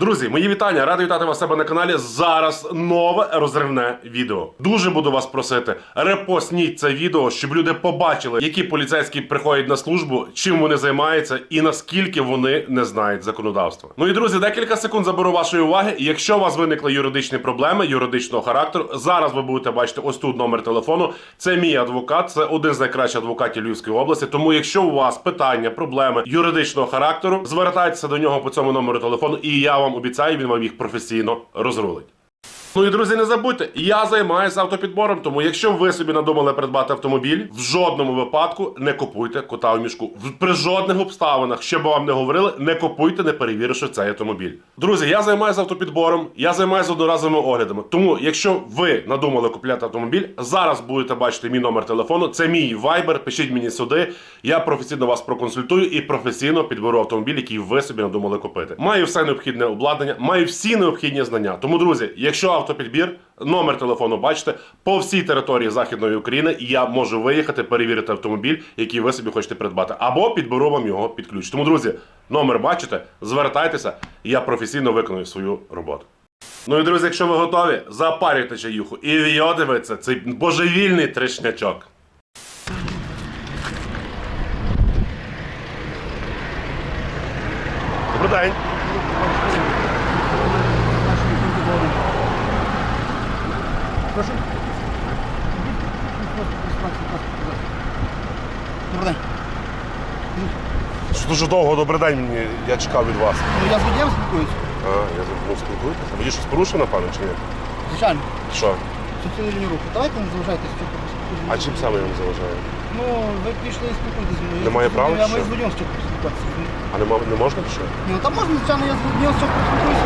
Друзі, мої вітання! Радий вітати вас себе на каналі. Зараз нове розривне відео. Дуже буду вас просити, репостніть це відео, щоб люди побачили, які поліцейські приходять на службу, чим вони займаються і наскільки вони не знають законодавства. Ну і друзі, декілька секунд заберу вашої уваги. Якщо у вас виникли юридичні проблеми юридичного характеру, зараз ви будете бачити ось тут номер телефону. Це мій адвокат, це один з найкращих адвокатів Львівської області. Тому, якщо у вас питання, проблеми юридичного характеру, звертайтеся до нього по цьому номеру телефону, і я вам обіцяю, він вам їх професійно розрулить. Ну і друзі, не забудьте, я займаюся автопідбором, тому якщо ви собі надумали придбати автомобіль, в жодному випадку не купуйте кота в мішку. При жодних обставинах, що б вам не говорили, не купуйте, не перевіривши цей автомобіль. Друзі, я займаюся автопідбором, я займаюся одноразовими оглядами. Тому, якщо ви надумали купляти автомобіль, зараз будете бачити мій номер телефону. Це мій вайбер. Пишіть мені сюди. Я професійно вас проконсультую і професійно підберу автомобіль, який ви собі надумали купити. Маю все необхідне обладнання, маю всі необхідні знання. Тому, друзі, якщо автопідбір, номер телефону бачите, по всій території Західної України я можу виїхати, перевірити автомобіль, який ви собі хочете придбати, або підберу вам його під ключ. Тому, друзі, номер бачите, звертайтеся, я професійно виконую свою роботу. Ну і друзі, якщо ви готові, запарюйте чаюху і вйодивиться цей божевільний тришнячок. Добрий день. Прошу. Добрий день. Що Дуже довго добрий день мені, я чекав від вас. Ну, я з водієм спілкуюсь. А, я ну, спілкуєтеся. Ви щось порушив, напевно, чи ні? Звичайно. Що? Суцільну лінію руху. Давайте не заважайте з цього. А чим саме я вам заважаю? Ну, ви пішли і спілкуєтесь зі мною. Немає права, чи Я ми що? з водієм спілкуюся спілкуватися. А не, не можна чи що? Ні, ну там можна, звичайно, я з водієм спілкуюся.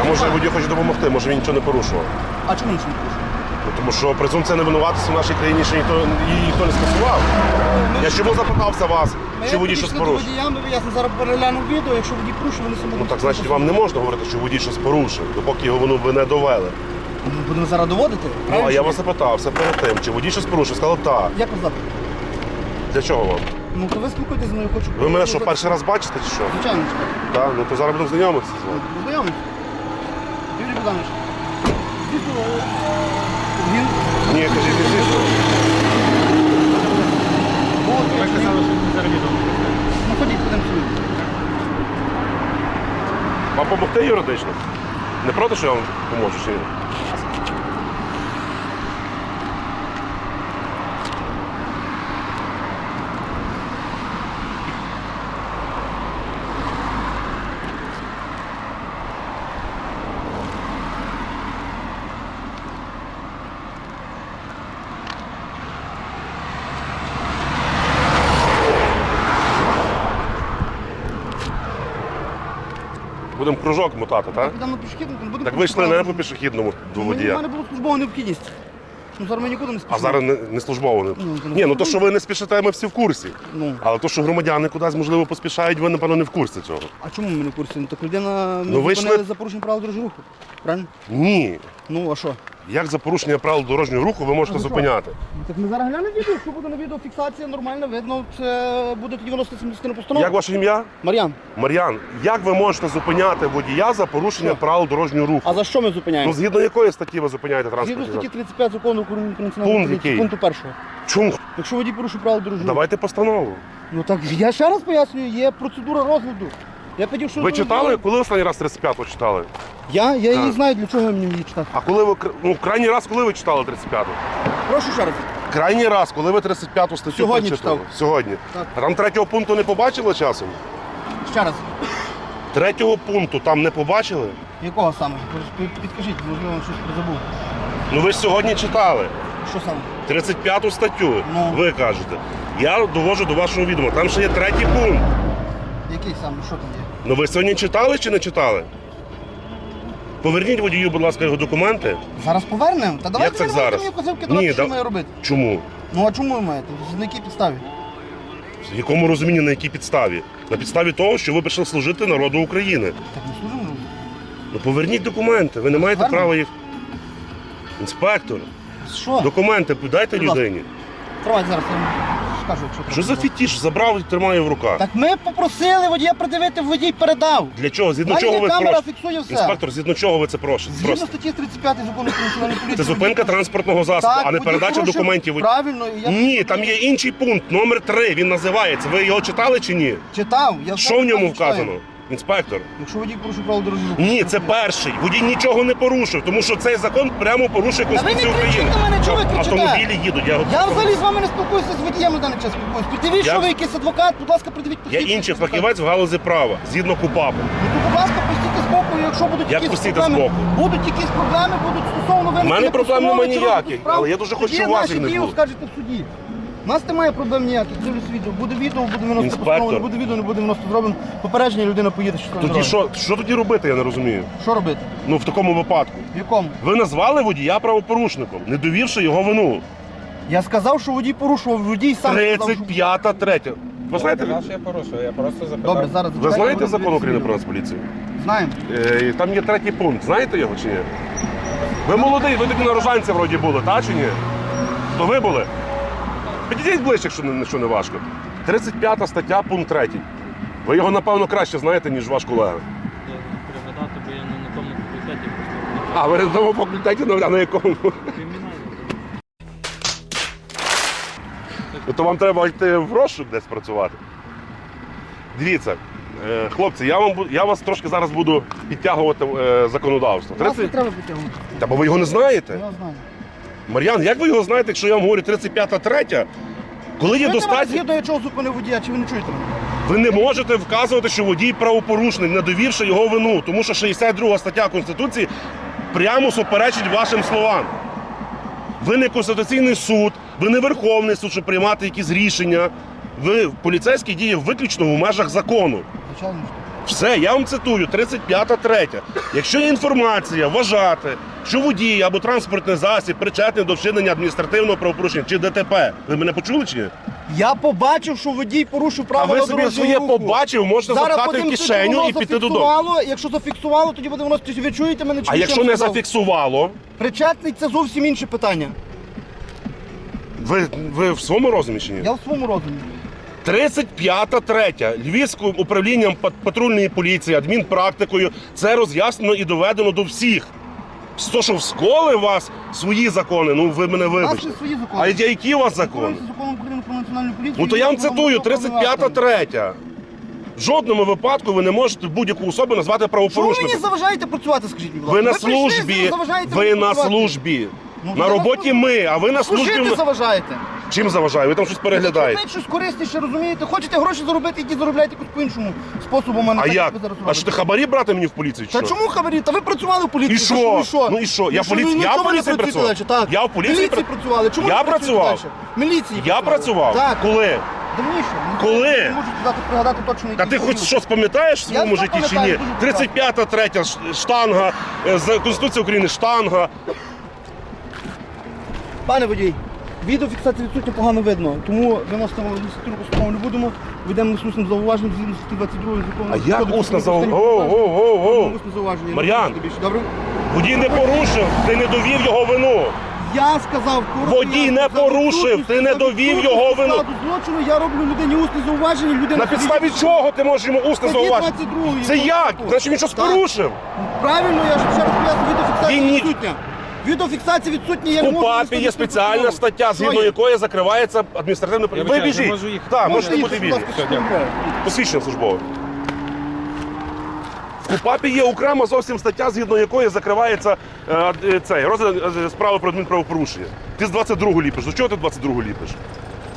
А може водій хоче допомогти, може він нічого не порушував. А чому нічого не порушує? Ну, тому що презумпція невинуватості в нашій країні ще ніхто, її ніхто не скасував. Ми- Я чому запитався вас, ми чи водій щось порушив? вияснили, зараз переглянув відео, якщо водій порушив, вони самі Ну так значить вам не можна говорити, що водій щось порушив, допоки його воно ви не довели. Ми будемо зараз доводити. Ну, а я вас запитався перед тим, чи водій щось порушив, сказали так. Як вас звати? Для чого вам? Ну, то ви спілкуєтесь зі мною, хочу... Ви мене що, перший раз бачите чи що? Звичайно, чекаю. Так, ну то зараз будемо знайомитися з вами. Знайомий. Юрій Богданович. Звідки ви? Ні, кажіть, не звісно. Ви казали, що Ну ходіть, будемо сюди. Вам допомогти юридично? Не проти, що я вам поможу чи ні? Будемо кружок мотати, так? Будемо пішохідному, будемо Так ви йшли не по пішохідному до У мене була службова необхідність. Ну зараз ми нікуди не спішимо. А зараз не, не службово. не- Ну, Ні, ну то, що ви не спішите, ми всі в курсі. Ну, Але то, що громадяни кудись, можливо, поспішають, ви, напевно, не в курсі цього. а чому ми не в курсі? Ну, так людина Ну, ну, ви йшли- за порушення правил дорожнього руху. Правильно? Ні. Ну, а що? Як за порушення правил дорожнього руху ви можете А ви що? зупиняти? Ну, так ми зараз глянемо відео, якщо буде на відео фіксація, нормально видно, це буде тоді виноситися на постанову. Як ваше ім'я? Мар'ян, Мар'ян, як ви можете зупиняти водія за порушення правил дорожнього руху? а за що ми Ну, зупиняємо? згідно якої статті ви зупиняєте Згідно статті 35 закону України про національну Пункт поліцію, який? пункту першого. Чому? Якщо водій порушив правила дорожнього руху. Давайте постанову. Ну так я ще раз пояснюю, є процедура розгляду. Я підів, що Ви читали, коли останній раз 35-го читали? Я, я її Так. знаю, для чого мені її читати. А коли ви кр- ну, крайній раз, коли ви читали 35-ту? Прошу ще раз. Крайній раз, коли ви 35-ту статтю Сьогодні прочитали? читав. Сьогодні. Так. А там третього пункту не побачили часом? Ще раз. Третього пункту там не побачили? Якого саме? Підкажіть, можливо, щось призабув. Ну ви ж сьогодні читали. Що саме? 35 статтю, Ну. ви кажете. Я довожу до вашого відома. Там ще є третій пункт. Який саме? Що там є? Ну ви сьогодні читали чи не читали? Поверніть водію, будь ласка, його документи. Зараз повернемо? Та давайте це зараз? мені позивки Ні, що да- має робити. Чому? Ну а чому ви маєте? На якій підставі? В якому розумінні, на якій підставі? На підставі того, що ви прийшли служити народу України. Так не служимо люди. Ну поверніть документи, ви не маєте права їх. Інспектор, Що? документи подайте Будь ласка. людині. Тривайте зараз. я вам покажу, якщо Що за фітіш? Забрав і тримає в руках. Так ми попросили водія придивити, водій передав. Для чого? Згідно чого ви камера просите? фіксує все. Інспектор, згідно чого ви це просите? Згідно Просите? статті 35 закону про національну поліцію. Це зупинка транспортного засобу, Так, а не водій передача порушив. документів. Правильно, і я Ні, там є інший пункт, номер 3, він називається. Ви його читали чи ні? читав. Я Що в ньому вказано? Інспектор? Якщо водій порушив правила дорожнього руху. Ні, це перший. Водій нічого не порушив, тому що цей закон прямо порушує Та ви не Конституцію кричіть України. на мене, чого ви кричите? Автомобілі їдуть. Я, Я взагалі з вами не спілкуюся з водієм на даний час спілкуюсь. Придивіть, Я- що ви якийсь адвокат, будь ласка, придивіть я посвідчення інший фахівець в галузі права, згідно КУПАПу. Ну, то, будь ласка, пустіть з боку, якщо будуть Як якісь пустити проблеми, збоку? будуть якісь проблеми, будуть стосовно винесення У мене проблем постанови немає чи розгляду ніяких, справ, але я дуже хочу, тоді щоб у вас наші їх не дії було. скажете в суді. У нас немає проблем ніяких, дивлюсь відео. Буде відео, буде виносити Інспектор. постанову, не буде відео, не буде виносити зроблено. Попередження людина поїде щасливо. Тоді що, що тоді робити, я не розумію. Що робити? Ну в такому випадку. В якому? Ви назвали водія правопорушником, не довівши його вину. Я сказав, що водій порушував, водій сам сказав, що... 35 третя. Ви знаєте, Я що я порушую, я просто запитав. Добре, зараз ви зачекайте, знаєте будемо закон України про відео. нацполіцію? Знаємо. Е, Там є третій пункт. Знаєте його чи ні? Ви молодий, ви такі нарожанці вроді були, та чи ні? То ви були? Підійдіть ближче, якщо не, якщо не важко. 35 стаття, пункт 3. Ви його, напевно, краще знаєте, ніж ваш колега. Пригадати, бо я не на тому факультеті просто А, ви на тому факультеті ну, а на якому? кримінально. То вам треба йти в розшук десь працювати. Дивіться, е, хлопці, я, вам, бу- я вас трошки зараз буду підтягувати е, законодавство. Нас не 30... треба підтягувати. Та бо ви його не знаєте. Я знаю. Мар'ян, як ви його знаєте, якщо я вам говорю 35-та третя? Коли є достатньо, згідно, я чого зупинив водія, чи ви не чуєте мене? ви не можете вказувати, що водій правопорушник, не довівши його вину, тому що 62 стаття Конституції прямо суперечить вашим словам. Ви не Конституційний суд, ви не Верховний суд, щоб приймати якісь рішення. Ви поліцейські діє виключно в межах закону. Звичайно. Все, я вам цитую, 35 третя. Якщо є інформація вважати, що водій або транспортний засіб причетний до вчинення адміністративного правопорушення чи ДТП, ви мене почули чи ні? Я побачив, що водій порушив А правила ви собі дорожнього своє руху. побачив, можете запхати в подивимося, чи кишеню воно і піти додому. зафіксувало. Якщо зафіксувало, тоді буде воно ви чуєте мене чи А ні, якщо я не сказав? зафіксувало, Причетний це зовсім інше питання. ви, ви в своєму розумі чи ні? Я в своєму розумі. 35 третя. Львівським управлінням пат- патрульної поліції, адмінпрактикою це роз'яснено і доведено до всіх. То, що в школи у вас свої закони, ну ви мене вибачте. є свої закони. А які у вас закони? Законом України про національну поліцію. Ну то я вам цитую, про 35 правовий третя. В жодному випадку ви не можете будь-яку особу назвати Що ви мені заважаєте працювати, скажіть, будь ласка? Ви на прийшли, службі, заважаєте ви мені на працювати. службі. Ну, На я роботі ми, а ви на Служити заважаєте. Чим заважаю? Ви там щось переглядаєте. Робіть щось корисніше, розумієте? Хочете гроші заробити, ідіть заробляйте якось по-іншому способом, а не А так, як? ви зараз А що ти хабарі брати мені в поліцію? чи Та що? чому хабарі? Та ви працювали в поліції. І Та що? ви що? Ну і що? Я І що, поліці- я в нічого не поліції працюєте працював. далі? Так. Я в поліції пра- працювали. Чому Я ви працюєте працював. далі? Міліції Я працював. Так. Коли? Давніше. Ну, Коли? Не можу сказати, пригадати точно, Та який ти хоч період. щось пам'ятаєш в своєму все житті чи ні? пам'ятаю, дуже 35 третя ш- штанга, е, з Конституції України штанга. Пане водій, відеофіксація відсутня погано видно, тому виносимо адміністративну постанову не будемо. Вийдемо з усним зауваженням згідно статті 22 закону. А як усне зауваження. Мар'ян. Добре? Водій не порушив, ти не довів його вину. Я сказав, коротко, Водій не порушив, ти не довів його вину. злочину, я роблю людині усне зауваження, людина... На підставі чого ти можеш йому усне зауважити? 22 Це як? Значить він щось порушив. Правильно, я ж ще раз поясню, відеофіксація Він ні- відсутня. Відеофіксація відсутня, я не У можу... ПАПі є спеціальна постанову. стаття, Що згідно є? якої закривається адміністративне Я Ви вибачаю, біжіть. я можу їхати. Так, Можете бути будь вільні. ласка. Посвідчення службове. У ПАПі є окрема зовсім стаття, згідно якої закривається е, е, цей розгляд е, справи про адмінправопорушення. Ти з 22-го ліпиш. До чого ти 22-го ліпиш?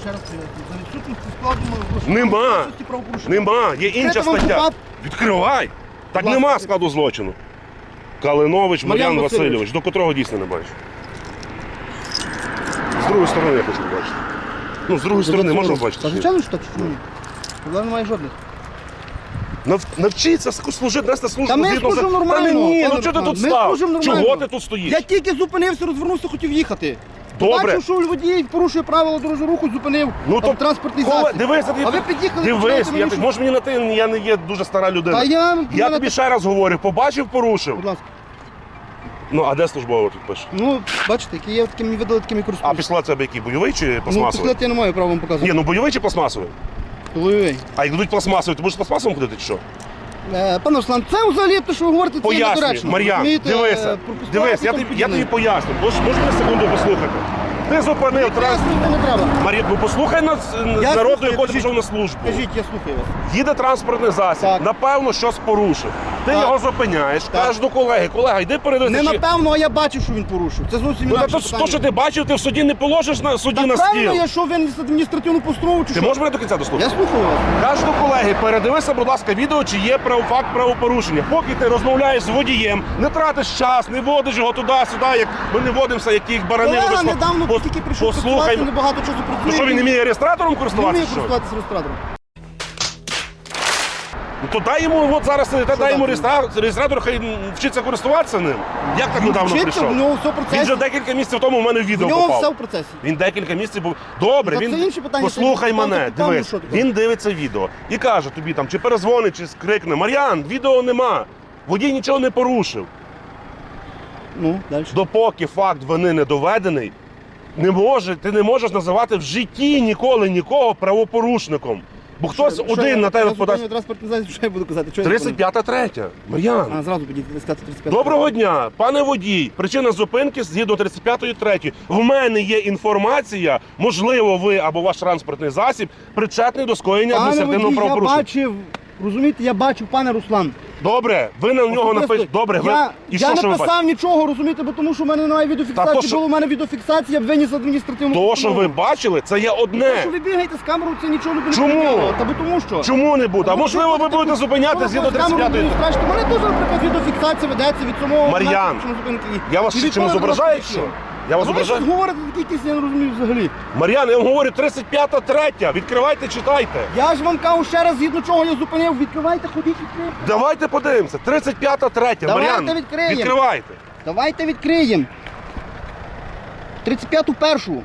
Ще раз поясню. За відсутністю складу ми Нема. Нема, є інша Відкрити вам стаття. КУпАП? Відкривай! Так Будь нема складу злочину. Калинович, Мар'ян Мар'ян Васильович. Васильович, до котрого дійсно не бачу. З другої сторони я хочу бачити. Ну, з другої сторони можна бачити. Та звичайно, що так, чи ні? Проблем немає жодних. Нав- Навчіться служити, нести службу. Та ми згідно служимо за- нормально, Та ні, ну чого ти тут ми став? служимо нормально. Чого ти тут стоїш? Я тільки зупинився, розвернувся, хотів їхати. Добре. Бачив, що водій порушує правила дорожнього руху, зупинив Ну, то транспортний коли- засіб. Дивися. А ви під'їхали, Дивись, я, мені може мені на ти, я не є дуже стара людина. Та я, Я тобі ще раз говорю, побачив, порушив. Будь ласка. Ну, а де службово тут пише? Ну, бачите, які такі мені видали, такими А користуюсь. пішла це який бойовий чи Ну, пластмасовий? пістолет я не маю права вам Ні, ну бойовий чи пластмасовий? Ой-ой. А як дадуть пластмасовий, ти будеш пластмасовим ходити чи що? Е, Пане Руслан, це взагалі те, що ви говорите, це є Пояснюю, недоречно. Мар'ян, Розумієте, дивися, е, пропускати дивись, я тобі, я тобі подібне. поясню. Мож, можеш на секунду послухати? Ти зупинив транспорт. Пояснювати не треба. Мар'ян, ну послухай нас з Я народу, слухаю, який кажіть. пішов на службу. Кажіть, я слухаю вас. Їде транспортний засіб, Так. напевно, щось порушив. Ти Так. його зупиняєш, Так. кажеш до колеги, колега, йди передивися. Не чи- напевно, а я бачив, що він порушив. Це зовсім Ну, та інакше то, питання. то, що ти бачив, ти в суді не положиш на суді на правильно, стіл. я що виніс адміністративну постанову чи Ти що? можеш мене до кінця дослухати? Я слухаю вас. Кажеш до колеги, передивися, будь ласка, відео, чи є прав, факт правопорушення. Поки ти розмовляєш з водієм, не тратиш час, не водиш його туди-сюди, як ми не водимося, як їх барани. Колега недавно тільки прийшов Послухай, працювати, небагато часу працює. ну що він не вміє реєстратором Не користуватися? вміє що? користуватися реєстратором. Ну то дай йому, от зараз та дай йому реєстратор, реєстратор, хай вчиться користуватися ним. Як так недавно Вчиться, прийшов? в нього все в Він процесі. же декілька місяців тому в мене в В нього попав. все в процесі. Він декілька місяців був. Добре, це він інші питання, послухай це мене, питання, дивись. що таке? Він дивиться відео і каже тобі там, чи перезвонить, чи скрикне. Мар'ян, відео нема. Водій нічого не порушив. Ну, далі. Допоки факт вини не доведений, не може, ти не можеш називати в житті ніколи нікого правопорушником. Бо хтось один на тебе подасть. транспортний засіб, що я буду казати? Що я 35 третя. Мар'ян. А, зразу підійти, сказати 35. Доброго дня, пане водій. Причина зупинки згідно 35-ї треті. В мене є інформація, можливо, ви або ваш транспортний засіб причетний до скоєння Пане адміністративного водій, я правопорушення. бачив, розумієте, я бачив, пане Руслан. Добре, ви на нього Особисто напишете. Добре, ви я, і я що, не що ви писав нічого, розумієте, бо тому що в мене немає Та відеофіксації, то, що- було в мене відеофіксація, я виніс адміністративну То, що постанову. ви бачили, це є одне. Те, що ви бігаєте з камерою, це нічого не буде. Чому? Та бо тому що. Чому не буде? А можливо, ви будете зупиняти згідно з камерою 35-ї. страшно. Мене теж, наприклад, відеофіксація ведеться від самого Мар'ян, моменту. Я вас І від чимось того, зображаю, що? Я вас Ви щось зображаю? говорите такі якісь, я не розумію взагалі. Мар'ян, я вам говорю, 35-та третя. Відкривайте, читайте. Я ж вам кажу ще раз, згідно чого я зупинив, відкривайте, ходіть, відкривайте. Давайте подивимося. 35-та третя. Давайте Мар'ян, відкриємо. відкривайте. Давайте відкриємо. 35-ту першу.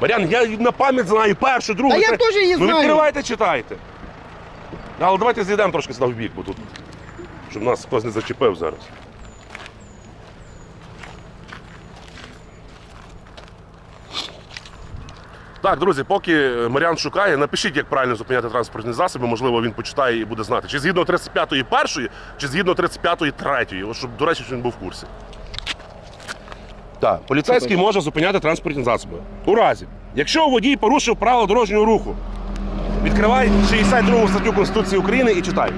Мар'ян, я на пам'ять знаю першу, другу. Та я третю. теж її Ну знаю. відкривайте, читайте. Але давайте зійдемо трошки сюди в бік, бо тут. Щоб нас хтось не зачепив зараз. Так, друзі, поки Мар'ян шукає, напишіть, як правильно зупиняти транспортні засоби. Можливо, він почитає і буде знати. Чи згідно 35-ї першої, чи згідно 35-ї третьої. Щоб, до речі, він був в курсі. Так, поліцейський може зупиняти транспортні засоби. У разі, якщо водій порушив правила дорожнього руху, відкривай 62 статтю Конституції України і читай.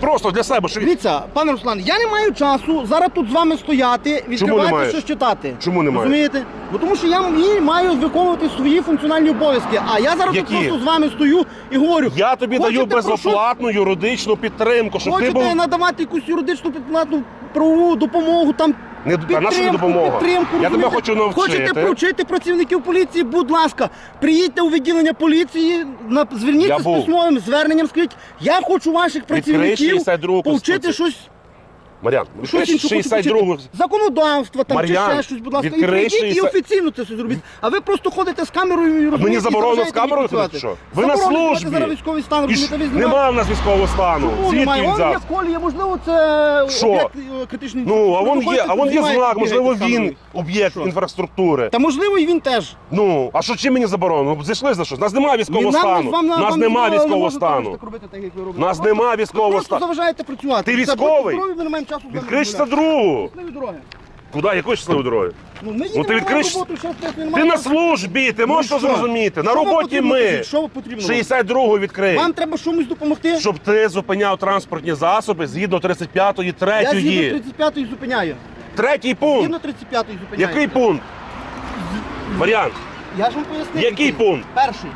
Просто для себе, що Дивіться, пане Руслан, я не маю часу зараз тут з вами стояти, відкривати маєш? щось читати. Чому не маєш? Розумієте? Бо тому що я м- маю виконувати свої функціональні обов'язки. А я зараз Які? тут просто з вами стою і говорю. я тобі хочете даю про що- безоплатну юридичну підтримку, щоб ти Хочете був. надавати якусь юридичну підплатну правову допомогу, там Не- а підтримку, на що допомога? підтримку, Я тебе розумієте? хочу навчити. Хочете провчити працівників поліції, будь ласка, приїдьте у відділення поліції, на, зверніться Я з був. письмовим зверненням, скажіть, я хочу ваших працівників 62-гу повчити щось. Мар'ян, Щось відкрий інше 62 почути. законодавство там Мар'ян, чи ще щось, будь ласка, і відкрий прийдіть і 60 офіційно це все зробіть. А ви просто ходите з камерою і розумієте, мені заборонено з камерою ходити, що? Ви на службі. зараз військовий стан, І розумієте, ж ви знімаєте. Нема в нас військового стану. Звідки немає? він взяв? колія, можливо, це Що? об'єкт е, критичної Ну, а вон є, а вон є знак, можливо, він об'єкт Що? інфраструктури. Та можливо і він теж. Ну, а що чим мені заборонено? Ну, Зійшли за щось. Нас немає військового стану. Нас немає військового стану. ви. Нас нема військового ви просто заважаєте працювати. Ти Це військовий? будьте здорові, часу Відкрий розмовляти. 62. Щасливої дороги. Куди? Якої щасливої дороги? Ну, ми їдемо ти на відкриш- роботу, щас я не Ти маю на службі, ти можеш Ну, це що? зрозуміти. На Що вам роботі потрібно, ми. кажіть? Що вам потрібно? 62 відкрий. Вам треба чомусь допомогти? Щоб ти зупиняв транспортні засоби згідно 35-ї, Я згідно 3-ї. 35-ї зупиняю. Третій пункт. Згідно 35-ї зупиняю. Який пункт? Варіант. Я ж вам пояснив. Який пункт? Перший.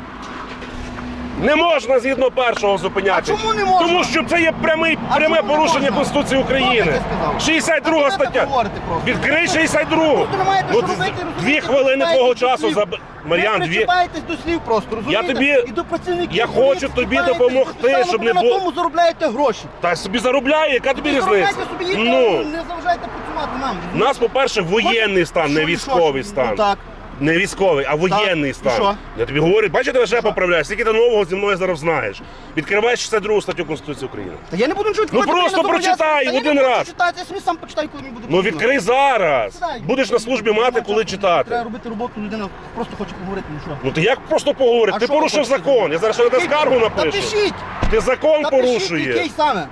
Не можна згідно першого зупиняти. А чому не можна? Тому що це є прямий, А пряме чому не порушення можна? Конституції України. Таке сказав? 62 А ви стаття. говорите просто. Відкрий 62. Просто не маєте Ну, що робити, дві хвилини Причіпаєтесь твого до часу слів. за Мар'ян, ви дві. причіпаєтесь до слів просто, розумієте? тобі- І до працівників я поліції хочу тобі причіпаєтесь, допомогти, щоб ви не на було- тому заробляєте гроші. Та собі заробляє, яка тобі Ви різниця? заробляєте собі їх, Ну, не заважайте працювати нам. у нас, по-перше, воєнний стан, не Що військовий що? стан. Ну, так. Не військовий, а воєнний стан. що? Я тобі говорю, бачите, я вже Що? поправляю. Скільки ти нового зі мною зараз знаєш. Відкриваєш 62 статтю Конституції України. Та я не буду нічого відкривати, Ну, просто я не зобов'язаний. прочитай Та я один не буду раз. читати, я собі сам почитаю, коли мені буде Ну потрібно. відкрий зараз. Читай. Будеш на службі мати, коли Треба читати. робити роботу, людина просто хоче поговорити, ну що? Ну ти як просто поговорити? А Ти що ви порушив хочете закон. Я зараз ще на скаргу Та напишу. пишіть! Ти закон Та пишіть, порушує. який саме?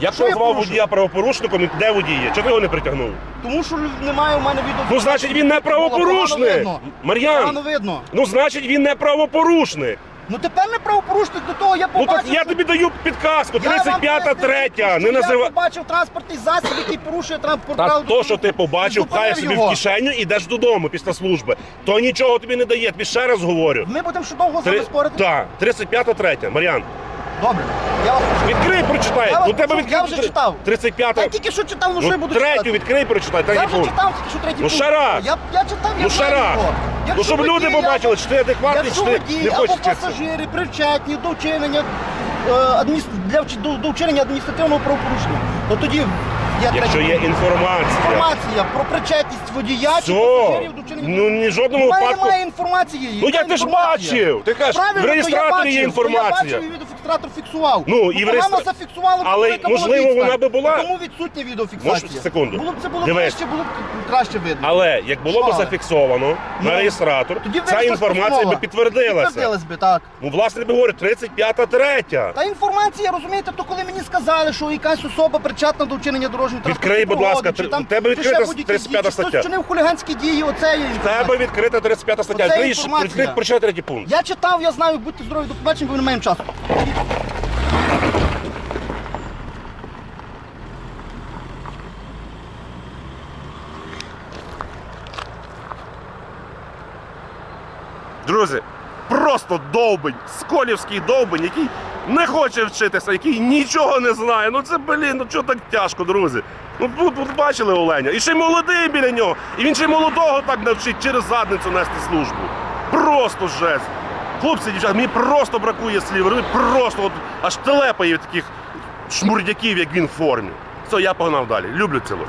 Я Що я назвав порушив? водія правопорушником, і де водій є? Чого ти його не притягнув? Тому що немає у мене відео. Ну, значить, він не Погано видно. Мар'ян, Погано видно. ну значить він не правопорушник. Ну тепер не правопорушник до того, я Ну побачив. так я тобі даю підказку. Я вам 35 поясню, третя. що Не Я називай. побачив транспортний засіб, який порушує транспорт. Та то, що ти побачив, пхаєш зупинив собі в кишеню і йдеш додому після служби. То нічого тобі не дає. Тобі ще раз говорю. Ми будемо ще довго з Три... вами спорити. Так, 35 третя. Мар'ян, Добре, я вас прошу. відкрий, прочитай. Я вас У тебе почув, відкрий. я вже читав. 35 Я тільки що читав, ну що я Ну, буду третю читати? відкрий, прочитай. Я Третій вже пункт. читав, тільки що третій Ну, пункт. ще раз. Я, я читав, я Ну ще знаю раз. його. Ну Якщо щоб люди водій, побачили, чи ти адекватний, чи Якщо ти водій не або хочеш вчитися. пасажири причетні до вчинення е, адміністр... для вч- до, до вчинення адміністративного правопорушення, то тоді є Якщо є інформація. інформація про причетність водія чи Все. пасажирів до вчинення Ну ні в жодному У мене випадку. немає інформації. Ну Яка я ти ж інформація? бачив. Ти кажеш, Правильно, в то я реєстраторі бачив, є то Я інформація. бачив, і відеофіксатор фіксував. Ну, і в Погано реєстра- зафіксувало, Але, була можливо, відстань. вона би була. Тому відсутня відеофіксація. Можеш секунду? Було б це було б Дивись. краще, було б краще видно. Але як було б Що? зафіксовано Ну, на реєстратор, Тоді ця вийшла інформація би підтвердилася. Підтвердилась би, так. Ну, власне, тобі говорю, 35 третя. Та інформація, розумієте, то коли мені сказали, що якась особа причетна до вчинення дорожнього Відкрий, транспорту, будь ласка, три- у тебе відкрита 35 дії, стаття. Хтось вчинив хуліганські дії, оце є тебе відкрита 35 стаття. Оце Відкрий, інформація. відкрий, прочитай третій пункт. Я читав, я знаю, будьте здорові, до побачення, бо не маємо часу. Друзі, просто довбень, сколівський довбень, який не хоче вчитися, який нічого не знає. Ну це, блін, ну чого так тяжко, друзі? Ну тут, тут бачили Оленя. І ще й молодий біля нього. І він ще й молодого так навчить через задницю нести службу. Просто жесть. Хлопці, дівчата, мені просто бракує слів. розумієте? Просто от аж телепає таких шмурдяків, як він в формі. Все, я погнав далі. Люблю цілу.